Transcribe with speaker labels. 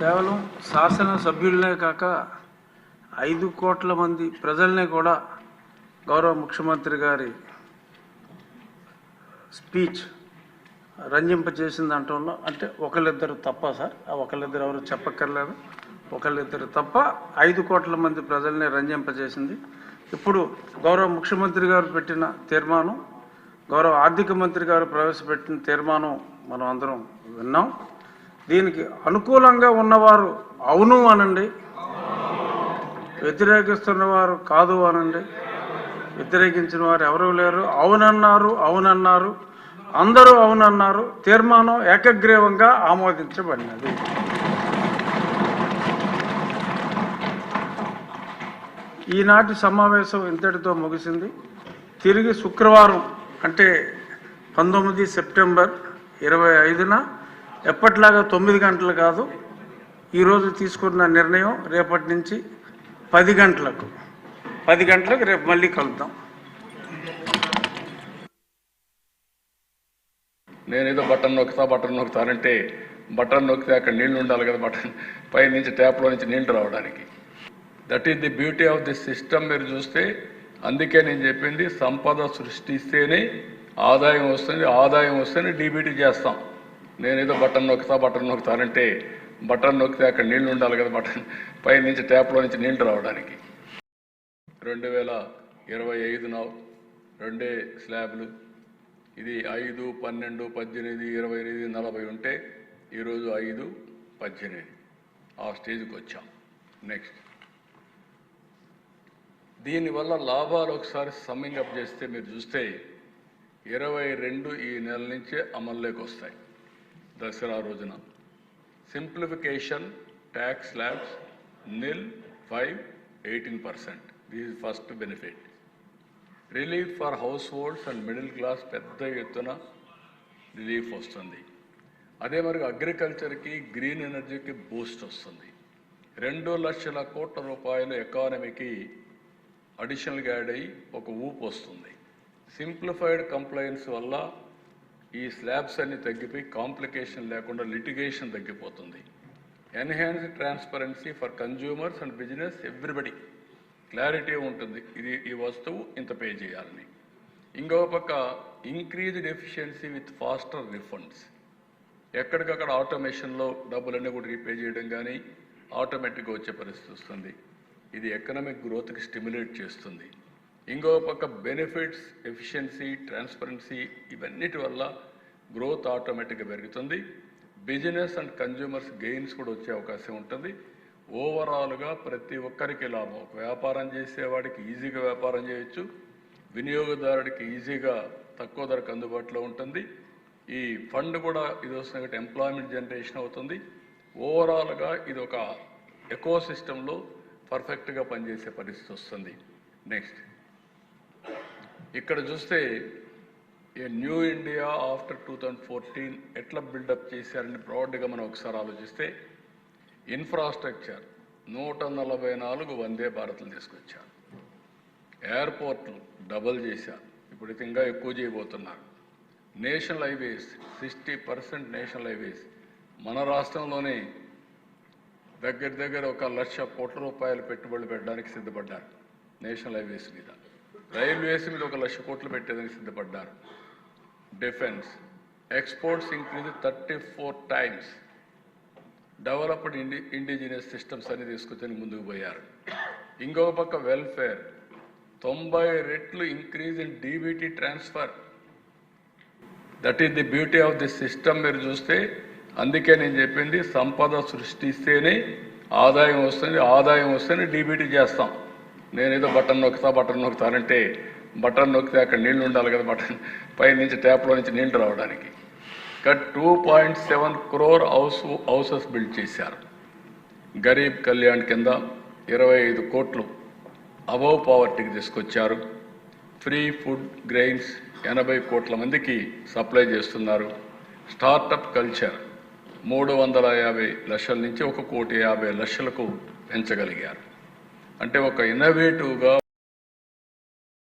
Speaker 1: కేవలం శాసనసభ్యులనే కాక ఐదు కోట్ల మంది ప్రజల్ని కూడా గౌరవ ముఖ్యమంత్రి గారి స్పీచ్ రంజింపజేసింది అంటంలో అంటే ఒకళ్ళిద్దరు తప్ప సార్. ఆ ఒకళ్ళిద్దరు ఎవరు చెప్పక్కర్లేదు. ఒకళ్ళిద్దరు తప్ప ఐదు కోట్ల మంది ప్రజల్ని రంజింపజేసింది. ఇప్పుడు గౌరవ ముఖ్యమంత్రి గారు పెట్టిన తీర్మానం గౌరవ ఆర్థిక మంత్రి గారు ప్రవేశపెట్టిన తీర్మానం మనం అందరం విన్నాం. దీనికి అనుకూలంగా ఉన్నవారు అవును అనండి. వ్యతిరేకిస్తున్నవారు కాదు అనండి. వ్యతిరేకించిన వారు ఎవరూ లేరు. అవునన్నారు అవునన్నారు. అందరూ అవునన్నారు. తీర్మానం ఏకగ్రీవంగా ఆమోదించబడినది. ఈనాటి సమావేశం ఇంతటితో ముగిసింది. తిరిగి శుక్రవారం అంటే పంతొమ్మిది సెప్టెంబర్ ఇరవై ఐదున ఎప్పటిలాగా తొమ్మిది గంటలు కాదు ఈరోజు తీసుకున్న నిర్ణయం రేపటి నుంచి పది గంటలకు. పది గంటలకు రేపు మళ్ళీ కలుద్దాం.
Speaker 2: నేనేదో బటన్ నొక్కుతా బటన్ నొక్కుతానంటే బటన్ నొక్కితే అక్కడ నీళ్ళు ఉండాలి కదా బటన్. పై నుంచి ట్యాప్లో నుంచి నీళ్ళు రావడానికి. That is the beauty of the system మీరు చూస్తే. అందుకే నేను చెప్పింది సంపద సృష్టిస్తేనే ఆదాయం వస్తుంది ఆదాయం వస్తేనే డీబీటీ చేస్తాం. నేనేదో బటన్ నొక్కుతా బటన్ నొక్కుతానంటే బటన్ నొక్కితే అక్కడ నీళ్ళు ఉండాలి కదా బటన్. పై నుంచి ట్యాప్లో నుంచి నీళ్ళు రావడానికి. రెండు వేల ఇరవై ఐదున రెండే స్లాబ్లు. ఇది ఐదు పన్నెండు పద్దెనిమిది ఇరవై ఎనిమిది నలభై ఉంటే ఈరోజు ఐదు పద్దెనిమిది. ఆ స్టేజ్కి వచ్చాం. నెక్స్ట్. దీనివల్ల లాభాలు ఒకసారి సమ్మింగ్ అప్ చేస్తే మీరు చూస్తే ఇరవై రెండు ఈ నెల నుంచే అమల్లోకి వస్తాయి. దసరా రోజున. Simplification tax slabs nil five eighteen percent this first benefit relief for households and middle class పెద్ద ఎత్తున రిలీఫ్ వస్తుంది. అదే మరి అగ్రికల్చర్కి గ్రీన్ ఎనర్జీకి బూస్ట్ వస్తుంది. రెండు లక్షల కోట్ల రూపాయల ఎకానమీకి అడిషనల్గా యాడ్ అయ్యి ఒక ఊపు వస్తుంది. సింప్లిఫైడ్ కంప్లైన్స్ వల్ల ఈ స్లాబ్స్ అన్ని తగ్గిపోయి కాంప్లికేషన్ లేకుండా లిటిగేషన్ తగ్గిపోతుంది. Enhance transparency for consumers and business everybody clarity ఉంటుంది. ఇది ఈ వస్తువు ఇంత పే చేయాలని. ఇంకో పక్క increased efficiency with faster refunds ఎక్కడికక్కడ ఆటోమేషన్లో డబ్బులన్నీ కూడా రీపే చేయడం కానీ ఆటోమేటిక్గా వచ్చే పరిస్థితి వస్తుంది. ఇది ఎకనామిక్ గ్రోత్కి స్టిమ్యులేట్ చేస్తుంది. ఇంకో పక్క బెనిఫిట్స్ ఎఫిషియన్సీ ట్రాన్స్పరెన్సీ ఇవన్నిటి వల్ల గ్రోత్ ఆటోమేటిక్గా పెరుగుతుంది. బిజినెస్ అండ్ కన్జ్యూమర్స్ గెయిన్స్ కూడా వచ్చే అవకాశం ఉంటుంది. ఓవరాల్గా ప్రతి ఒక్కరికి లాభం. ఒక వ్యాపారం చేసేవాడికి ఈజీగా వ్యాపారం చేయొచ్చు. వినియోగదారుడికి ఈజీగా తక్కువ ధరకు అందుబాటులో ఉంటుంది. ఈ ఫండ్ కూడా ఇది వస్తుంది ఎంప్లాయ్మెంట్ జనరేషన్ అవుతుంది. ఓవరాల్గా ఇది ఒక ఎకో సిస్టంలో పర్ఫెక్ట్గా పనిచేసే పరిస్థితి వస్తుంది. నెక్స్ట్ ఇక్కడ చూస్తే a new India after two thousand fourteen ఎట్లా బిల్డప్ చేశారని బ్రాడ్గా మనం ఒకసారి ఆలోచిస్తే ఇన్ఫ్రాస్ట్రక్చర్ నూట నలభై నాలుగు వందే భారత్లు తీసుకొచ్చారు. ఎయిర్పోర్ట్లు డబల్ చేశారు. ఇప్పుడైతే ఇంకా ఎక్కువ చేయబోతున్నారు. National highways sixty percent national highways మన రాష్ట్రంలోనే దగ్గర దగ్గర ఒక లక్ష కోట్ల రూపాయలు పెట్టుబడులు పెట్టడానికి సిద్ధపడ్డారు నేషనల్ హైవేస్ మీద. రైల్వేస్ మీద ఒక లక్ష కోట్లు పెట్టేదని సిద్ధపడ్డారు. Defence. Exports increase thirty four times. Developed ఇండి ఇండిజినియస్ సిస్టమ్స్ అని తీసుకొచ్చి ముందుకు పోయారు. ఇంకొక పక్క వెల్ఫేర్. తొంభై రెట్లు increase in DBT transfer. That is the beauty of the system మీరు చూస్తే. అందుకే నేను చెప్పింది సంపద సృష్టిస్తేనే ఆదాయం వస్తుంది ఆదాయం వస్తేనే డీబీటీ చేస్తాం. నేనేదో బటన్ నొక్కుతా బటన్ నొక్కుతానంటే బటన్ నొక్కితే అక్కడ నీళ్ళు ఉండాలి కదా బటన్. పై నుంచి ట్యాప్లో నుంచి నీళ్ళు రావడానికి. ఇక్కడ two point seven crore house houses build చేశారు. గరీబ్ కళ్యాణ్ కింద ఇరవై ఐదు కోట్లు అబవ్ పావర్టీకి తీసుకొచ్చారు. ఫ్రీ ఫుడ్ గ్రెయిన్స్ ఎనభై కోట్ల మందికి సప్లై చేస్తున్నారు. స్టార్టప్ కల్చర్ మూడు వందల యాభై లక్షల నుంచి ఒక కోటి యాభై లక్షలకు పెంచగలిగారు. అంటే ఒక ఇన్నోవేటివ్గా